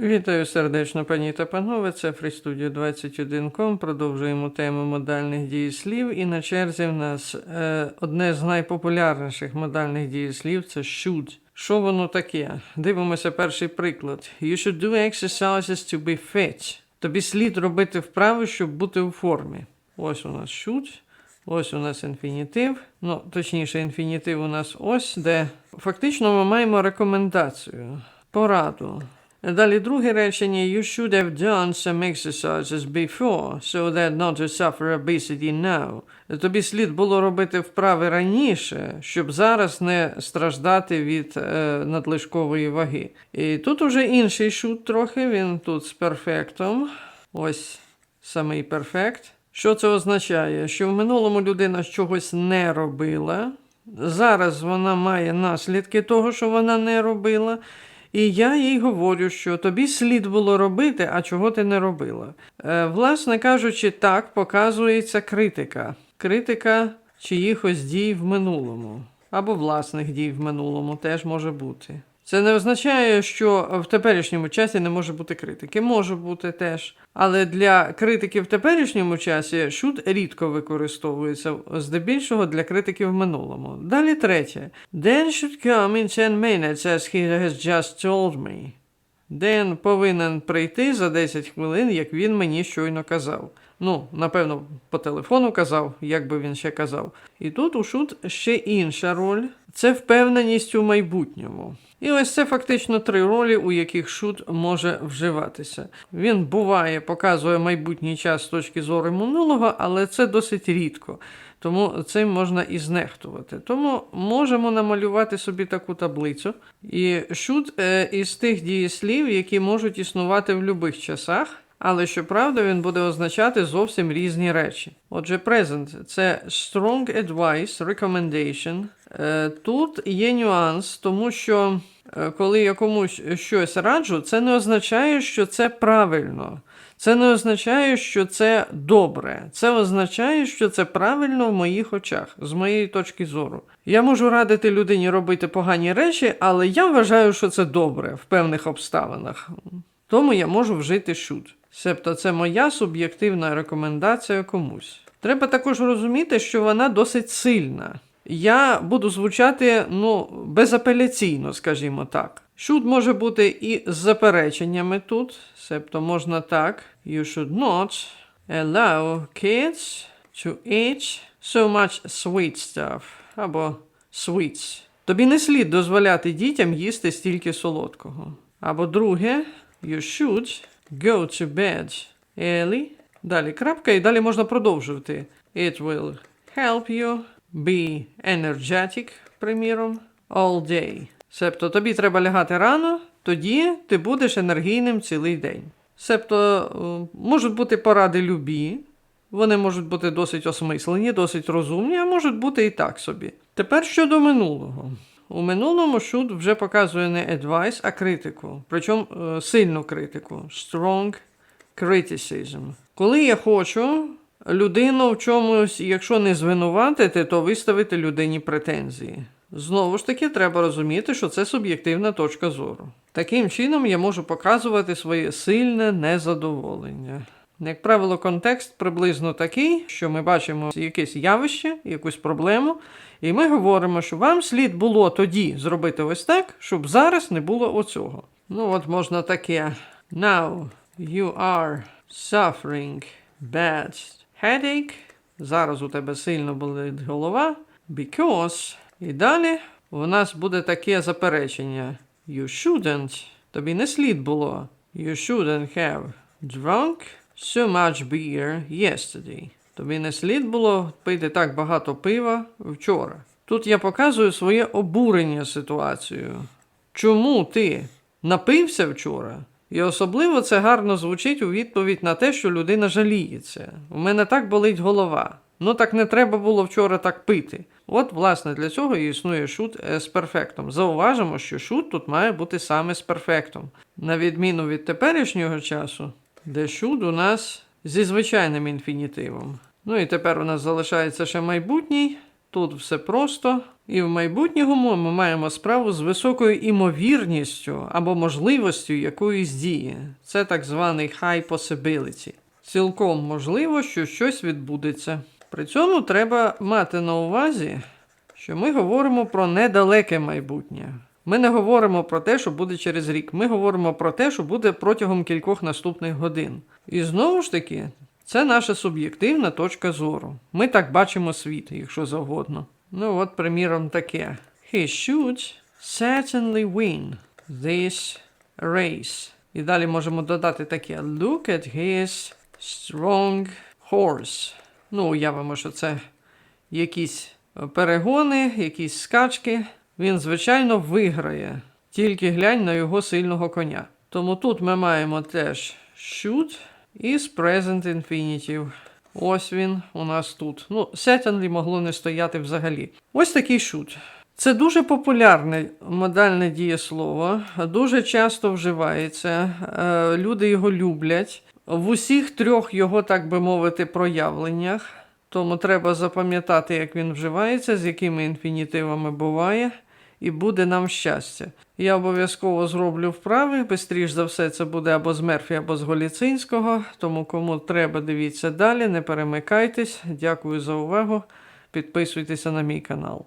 Вітаю сердечно, пані та панове. Це FreeStudio 21.com. Продовжуємо тему модальних дієслів. І на черзі в нас е, одне з найпопулярніших модальних дієслів це should. Що воно таке? Дивимося перший приклад. You should do exercises to be fit. Тобі слід робити вправи, щоб бути у формі. Ось у нас should. Ось у нас інфінітив. Ну, точніше, інфінітив у нас ось, де фактично ми маємо рекомендацію, пораду. Далі друге речення You should have done some exercises before, so that not to suffer obesity now. Тобі слід було робити вправи раніше, щоб зараз не страждати від е, надлишкової ваги. І тут уже інший should трохи, він тут з перфектом. Ось самий перфект. Що це означає? Що в минулому людина чогось не робила. Зараз вона має наслідки того, що вона не робила. І я їй говорю, що тобі слід було робити, а чого ти не робила. Е, власне кажучи, так показується критика. Критика чиїхось дій в минулому. Або власних дій в минулому теж може бути. Це не означає, що в теперішньому часі не може бути критики. Може бути теж. Але для критики в теперішньому часі шут рідко використовується, здебільшого для критики в минулому. Далі третє. Dan should come in 10 minutes, as he has just told me. Ден повинен прийти за 10 хвилин, як він мені щойно казав. Ну, напевно, по телефону казав, як би він ще казав. І тут у шут ще інша роль це впевненість у майбутньому. І ось це фактично три ролі, у яких шут може вживатися. Він буває, показує майбутній час з точки зору минулого, але це досить рідко. Тому цим можна і знехтувати. Тому можемо намалювати собі таку таблицю. І should е, із тих дієслів, які можуть існувати в будь-яких часах. Але щоправда, він буде означати зовсім різні речі. Отже, present це strong advice, recommendation. Е, Тут є нюанс, тому що е, коли я комусь щось раджу, це не означає, що це правильно. Це не означає, що це добре. Це означає, що це правильно в моїх очах, з моєї точки зору. Я можу радити людині робити погані речі, але я вважаю, що це добре в певних обставинах. Тому я можу вжити should. Себто це моя суб'єктивна рекомендація комусь. Треба також розуміти, що вона досить сильна. Я буду звучати ну, безапеляційно, скажімо так. Should може бути і з запереченнями тут, себто можна так. You should not allow kids to eat so much sweet stuff. Або sweets. Тобі не слід дозволяти дітям їсти стільки солодкого. Або друге, you should go to bed early. Далі крапка, і далі можна продовжувати. It will help you be energetic, приміром, all day. Себто тобі треба лягати рано, тоді ти будеш енергійним цілий день. Себто е, можуть бути поради любі, вони можуть бути досить осмислені, досить розумні, а можуть бути і так собі. Тепер щодо минулого. У минулому should вже показує не advice, а критику. Причому е, сильну критику. Strong criticism. Коли я хочу людину в чомусь, якщо не звинуватити, то виставити людині претензії. Знову ж таки, треба розуміти, що це суб'єктивна точка зору. Таким чином я можу показувати своє сильне незадоволення. Як правило, контекст приблизно такий, що ми бачимо якесь явище, якусь проблему, і ми говоримо, що вам слід було тоді зробити ось так, щоб зараз не було оцього. Ну, от можна таке. Now you are suffering bad headache. Зараз у тебе сильно болить голова. Because. І далі у нас буде таке заперечення. You shouldn't. Тобі не слід було. You shouldn't have drunk so much beer yesterday. Тобі не слід було пити так багато пива вчора. Тут я показую своє обурення ситуацією. Чому ти напився вчора? І особливо це гарно звучить у відповідь на те, що людина жаліється. У мене так болить голова. Ну так не треба було вчора так пити. От, власне, для цього існує шут е, з перфектом. Зауважимо, що шут тут має бути саме з перфектом. На відміну від теперішнього часу, де шут у нас зі звичайним інфінітивом. Ну і тепер у нас залишається ще майбутній. Тут все просто. І в майбутньому ми маємо справу з високою імовірністю або можливістю якоїсь дії. Це так званий high possibility. Цілком можливо, що щось відбудеться. При цьому треба мати на увазі, що ми говоримо про недалеке майбутнє. Ми не говоримо про те, що буде через рік. Ми говоримо про те, що буде протягом кількох наступних годин. І знову ж таки, це наша суб'єктивна точка зору. Ми так бачимо світ, якщо завгодно. Ну, от, приміром, таке. He should certainly win this race. І далі можемо додати таке. Look at his strong horse. Ну, уявимо, що це якісь перегони, якісь скачки. Він, звичайно, виграє. Тільки глянь на його сильного коня. Тому тут ми маємо теж should із present infinitive. Ось він у нас тут. Ну, certainly могло не стояти взагалі. Ось такий should. Це дуже популярне модальне дієслово, дуже часто вживається. е, Люди його люблять. В усіх трьох його, так би мовити, проявленнях. Тому треба запам'ятати, як він вживається, з якими інфінітивами буває, і буде нам щастя. Я обов'язково зроблю вправи. Бистріш за все, це буде або з Мерфі, або з Голіцинського. Тому кому треба, дивіться далі, не перемикайтесь. Дякую за увагу. Підписуйтеся на мій канал.